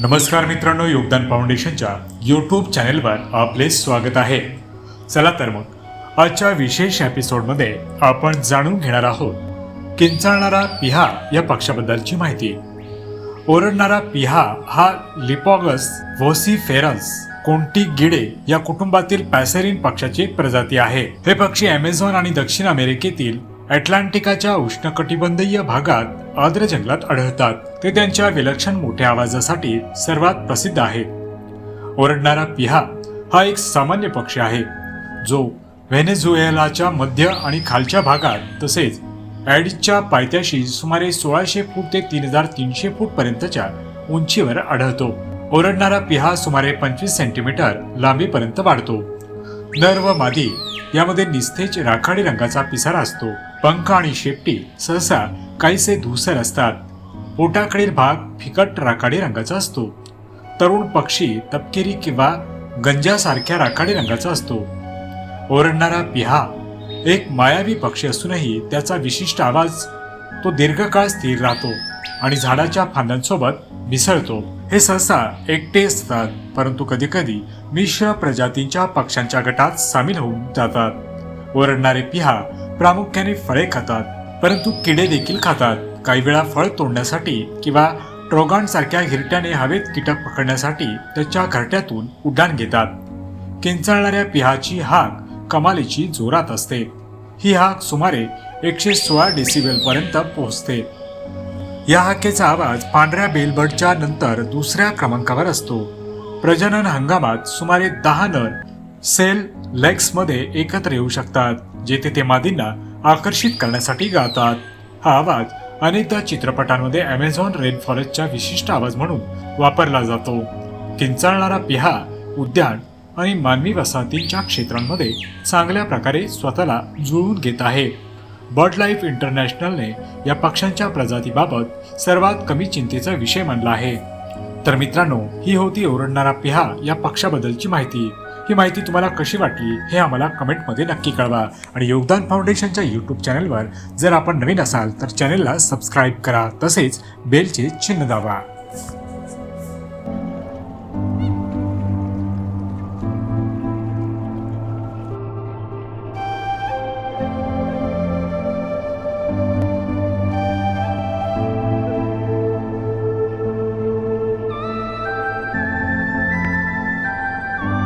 नमस्कार मित्रांनो योगदान फाउंडेशनच्या यूट्यूब चॅनेलवर आपले स्वागत आहे. चला तर मग आजच्या विशेष एपिसोडमध्ये आपण जाणून घेणार आहोत किंचाळणारा पिहा या पक्षाबद्दलची माहिती. ओरडणारा पिहा हा लिपॉगस व्होसिफेरन्स कोणती गिडे या कुटुंबातील पॅसेरिन पक्षाची प्रजाती आहे. हे पक्षी अमेझॉन आणि दक्षिण अमेरिकेतील अटलांटिकाच्या उष्णकटिबंधीय भागात आर्द्र जंगलात आढळतात. ते त्यांच्या विलक्षण मोठ्या आवाजासाठी सर्वात प्रसिद्ध आहेत ओरडणारा पिहा हा एक सामान्य पक्षी आहे जो व्हेनेझुएलाच्या मध्य आणि खालच्या भागात तसेच ॲडिसच्या पायथ्याशी सुमारे सोळाशे फूट ते तीन हजार तीनशे फूट पर्यंतच्या उंचीवर आढळतो. ओरडणारा पिहा सुमारे पंचवीस सेंटीमीटर लांबीपर्यंत वाढतो. नर व मादी यामध्ये निस्तेज राखाडी रंगाचा पिसारा असतो. पंख आणि शेपटी सहसा काहीसे धुसर असतात. पोटाकडील भाग फिकट राखाडी रंगाचा असतो. तरुण पक्षी तपकिरी किंवा गंजासारख्या राखाडी रंगाचा असतो. ओरडणारा पिहा एक मायावी पक्षी असूनही त्याचा विशिष्ट आवाज तो दीर्घकाळ स्थिर राहतो आणि झाडाच्या फांद्यांसोबत मिसळतो. हे सहसा एकटे असतात परंतु कधीकधी मिश्र प्रजातींच्या पक्ष्यांच्या गटात सामील होऊन जातात. ओरडणारे पिहा प्रामुख्याने फळे खातात परंतु किडे देखील खातात. काही वेळा फळ तोडण्यासाठी किंवा ट्रोगान सारख्या हिरट्याने हवेत कीटक पकडण्यासाठी त्याच्या घरट्यातून उड्डाण घेतात. किंचाळणाऱ्या पिहाची हाक कमालीची जोरात असते. ही हाक सुमारे एकशे सोळा डेसिबेल पर्यंत पोहोचते. या हाकेचा आवाज पांढऱ्या बेलबर्डच्या नंतर दुसऱ्या क्रमांकावर असतो. प्रजनन हंगामात सुमारे दहा नर सेल लेग्समध्ये एकत्र येऊ शकतात. जेथे ते मादींना आकर्षित करण्यासाठी गातात. हा आवाज अनेकदा चित्रपटांमध्ये अमेझॉन रेन फॉरेस्टचा विशिष्ट आवाज म्हणून वापरला जातो. किंचाळणारा पिहा उद्यान आणि मानवी वसाहतींच्या क्षेत्रांमध्ये चांगल्या प्रकारे स्वतःला जुळवून घेत आहे. बर्ड लाईफ इंटरनॅशनलने या पक्ष्यांच्या प्रजातीबाबत सर्वात कमी चिंतेचा विषय मानला आहे. तर मित्रांनो ही होती ओरडणारा पिहा या पक्षाबद्दलची माहिती. ही माहिती तुम्हाला कशी वाटली हे आम्हाला कमेंटमध्ये नक्की कळवा. आणि योगदान फाउंडेशनच्या यूट्यूब चॅनलवर जर आपण नवीन असाल तर चॅनलला सबस्क्राईब करा. तसेच बेलचे चिन्ह दाबा.